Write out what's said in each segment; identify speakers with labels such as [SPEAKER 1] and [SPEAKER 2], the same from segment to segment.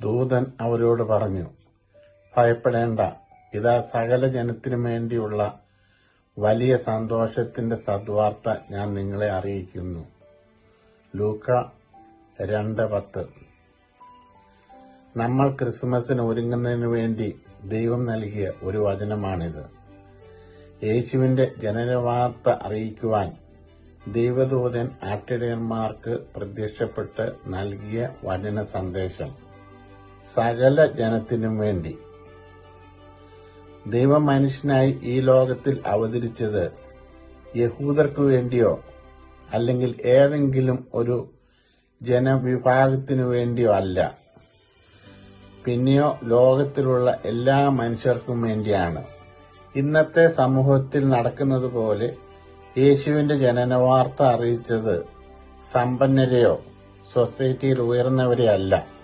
[SPEAKER 1] ദൂതൻ അവരോട് പറഞ്ഞു ഭയപ്പെടേണ്ട. ഇതാ സകല ജനത്തിനു വേണ്ടിയുള്ള വലിയ സന്തോഷത്തിന്റെ സദ്വാർത്ത ഞാൻ നിങ്ങളെ അറിയിക്കുന്നു. ലൂക്ക രണ്ട് പത്ത്. നമ്മൾ ക്രിസ്മസിന് ഒരുങ്ങുന്നതിന് വേണ്ടി ദൈവം നൽകിയ ഒരു വചനമാണിത്. യേശുവിന്റെ ജനനവാർത്ത അറിയിക്കുവാൻ ദൈവദൂതൻ ആട്ടിടയന്മാർക്ക് പ്രത്യക്ഷപ്പെട്ട് നൽകിയ വചന സന്ദേശം സകല ജനത്തിനും വേണ്ടി. ദൈവം മനുഷ്യനായി ഈ ലോകത്തിൽ അവതരിച്ചത് യഹൂദർക്കു വേണ്ടിയോ അല്ലെങ്കിൽ ഏതെങ്കിലും ഒരു ജനവിഭാഗത്തിനു വേണ്ടിയോ അല്ല. പിന്നെയോ ലോകത്തിലുള്ള എല്ലാ മനുഷ്യർക്കും വേണ്ടിയാണ്. ഇന്നത്തെ സമൂഹത്തിൽ നടക്കുന്നത് പോലെ യേശുവിന്റെ ജനനവാർത്ത അറിയിച്ചത് സമ്പന്നരെയോ സൊസൈറ്റിയിൽ ഉയർന്നവരെയല്ല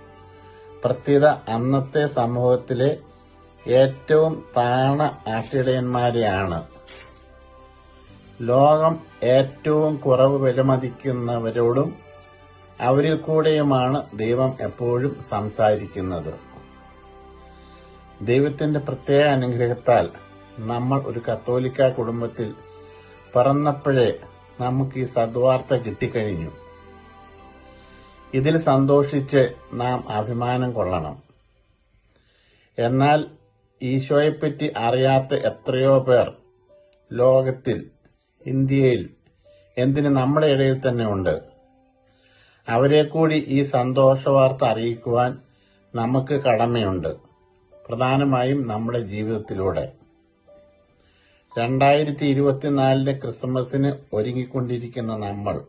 [SPEAKER 1] പ്രത്യേക അന്നത്തെ സമൂഹത്തിലെ ഏറ്റവും താണ ആട്ടിടയന്മാരെയാണ് ലോകം ഏറ്റവും കുറവ് വിലമതിക്കുന്നവരോടും അവരിൽ കൂടെയുമാണ് ദൈവം എപ്പോഴും സംസാരിക്കുന്നത്. ദൈവത്തിന്റെ പ്രത്യേക അനുഗ്രഹത്താൽ നമ്മൾ ഒരു കത്തോലിക്ക കുടുംബത്തിൽ പിറന്നപ്പോഴേ നമുക്ക് ഈ സദ്വാർത്ത കിട്ടിക്കഴിഞ്ഞു. ഇതിൽ സന്തോഷിച്ച് നാം അഭിമാനം കൊള്ളണം. എന്നാൽ ഈശോയെപ്പറ്റി അറിയാത്ത എത്രയോ പേർ ലോകത്തിൽ ഇന്ത്യയിൽ എന്തിന് നമ്മുടെ ഇടയിൽ തന്നെ ഉണ്ട്? അവരെ കൂടി ഈ സന്തോഷ വാർത്ത അറിയിക്കുവാൻ നമുക്ക് കടമയുണ്ട്. പ്രധാനമായും നമ്മുടെ ജീവിതത്തിലൂടെ. രണ്ടായിരത്തി ഇരുപത്തിനാലിലെ ക്രിസ്മസിന് ഒരുങ്ങിക്കൊണ്ടിരിക്കുന്ന നമ്മൾ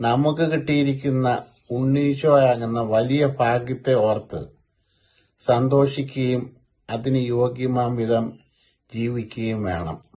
[SPEAKER 1] നമുക്ക് കിട്ടിയിരിക്കുന്ന ഉണ്ണീശോയാകുന്ന വലിയ ഭാഗ്യത്തെ ഓർത്ത് സന്തോഷിക്കുകയും അതിന് യോഗ്യമാം വിധം ജീവിക്കുകയും വേണം.